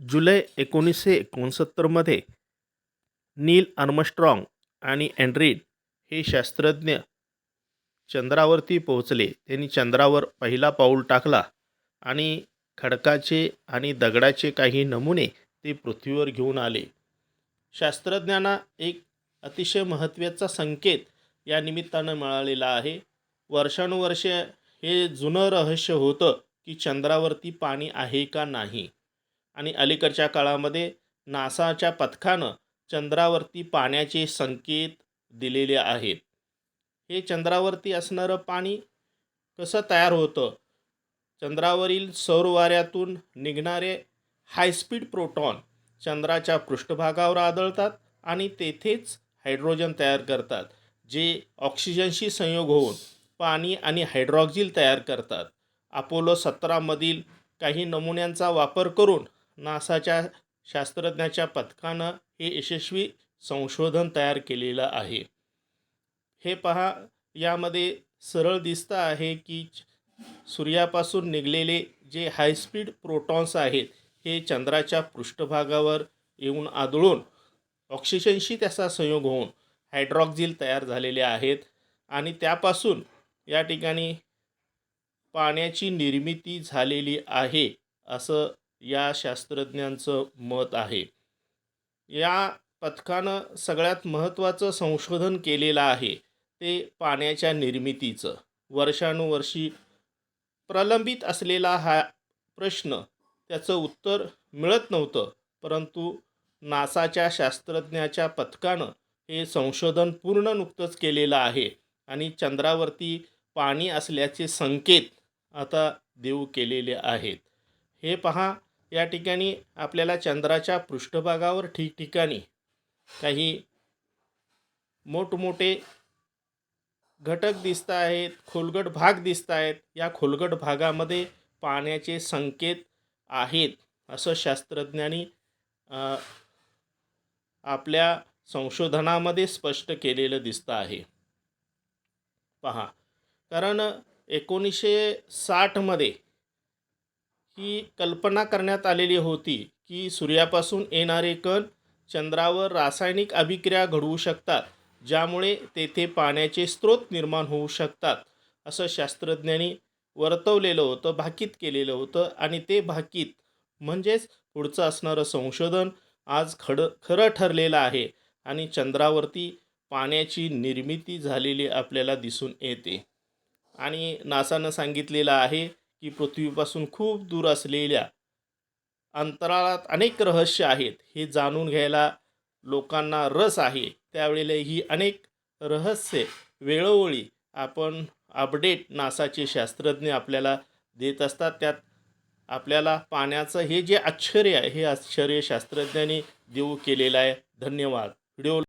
जुलै एकोणीसशे एकोणसत्तरमध्ये नील आर्मस्ट्राँग आणि अँड्रीड हे शास्त्रज्ञ चंद्रावरती पोहोचले. त्यांनी चंद्रावर पहिला पाऊल टाकला आणि खडकाचे आणि दगडाचे काही नमुने ते पृथ्वीवर घेऊन आले. शास्त्रज्ञांना एक अतिशय महत्त्वाचा संकेत या निमित्तानं मिळालेला आहे. वर्षानुवर्षे हे जुनं रहस्य होतं की चंद्रावरती पाणी आहे का नाही. आणि अलीकडच्या काळामध्ये नासाच्या पथकानं चंद्रावरती पाण्याचे संकेत दिलेले आहेत. हे चंद्रावरती असणारं पाणी कसं तयार होतं? चंद्रावरील सौरवाऱ्यातून निघणारे हायस्पीड प्रोटॉन चंद्राच्या पृष्ठभागावर आदळतात आणि तेथेच हायड्रोजन तयार करतात जे ऑक्सिजनशी संयोग होऊन पाणी आणि हायड्रॉक्झिल तयार करतात. अपोलो सतरामधील काही नमुन्यांचा वापर करून नासाच्या शास्त्रज्ञाच्या पथकानं हे यशस्वी संशोधन तयार केलेलं आहे. हे पहा यामध्ये सरळ दिसतं आहे की सूर्यापासून निघलेले जे हायस्पीड प्रोटॉन्स आहेत हे चंद्राच्या पृष्ठभागावर येऊन आदळून ऑक्सिजनशी त्याचा संयोग होऊन हायड्रॉक्झिल तयार झालेले आहेत आणि त्यापासून या ठिकाणी पाण्याची निर्मिती झालेली आहे असं या शास्त्रज्ञांचं मत आहे. या पथकानं सगळ्यात महत्त्वाचं संशोधन केलेलं आहे ते पाण्याच्या निर्मितीचं. वर्षानुवर्षी प्रलंबित असलेला हा प्रश्न त्याचं उत्तर मिळत नव्हतं परंतु नासाच्या शास्त्रज्ञाच्या पथकानं हे संशोधन पूर्ण नुकतंच केलेलं आहे आणि चंद्रावरती पाणी असल्याचे संकेत आता देऊ केलेले आहेत. हे पहा या ठिकाणी आपल्याला चंद्राच्या पृष्ठभागावर ठिकठिकाणी काही मोठमोठे घटक दिसत आहेत खोलगट भाग दिसत आहेत. या खोलगट भागामध्ये पाण्याचे संकेत आहेत असं शास्त्रज्ञांनी आपल्या संशोधनामध्ये स्पष्ट केलेलं दिसतं आहे. पहा कारण एकोणीसशे साठमध्ये ही कल्पना करण्यात आलेली होती की सूर्यापासून येणारे कण चंद्रावर रासायनिक अभिक्रिया घडवू शकतात ज्यामुळे तेथे पाण्याचे स्रोत निर्माण होऊ शकतात असं शास्त्रज्ञांनी वर्तवलेलं होतं भाकीत केलेलं होतं. आणि ते भाकीत म्हणजेच पुढचं असणारं संशोधन आज खड खरं ठरलेलं आहे आणि चंद्रावरती पाण्याची निर्मिती झालेली आपल्याला दिसून येते. आणि नासानं सांगितलेलं आहे की पृथ्वीपासून खूप दूर असलेल्या अंतराळात अनेक रहस्य आहेत. हे जाणून घ्यायला लोकांना रस आहे. त्यावेळेला ही अनेक रहस्य वेळोवेळी आपण अपडेट नासाचे शास्त्रज्ञ आपल्याला देत असतात. त्यात आपल्याला पाण्याचं हे जे आश्चर्य आहे हे आश्चर्य शास्त्रज्ञांनी देऊ केलेलं आहे. धन्यवाद. व्हिडिओ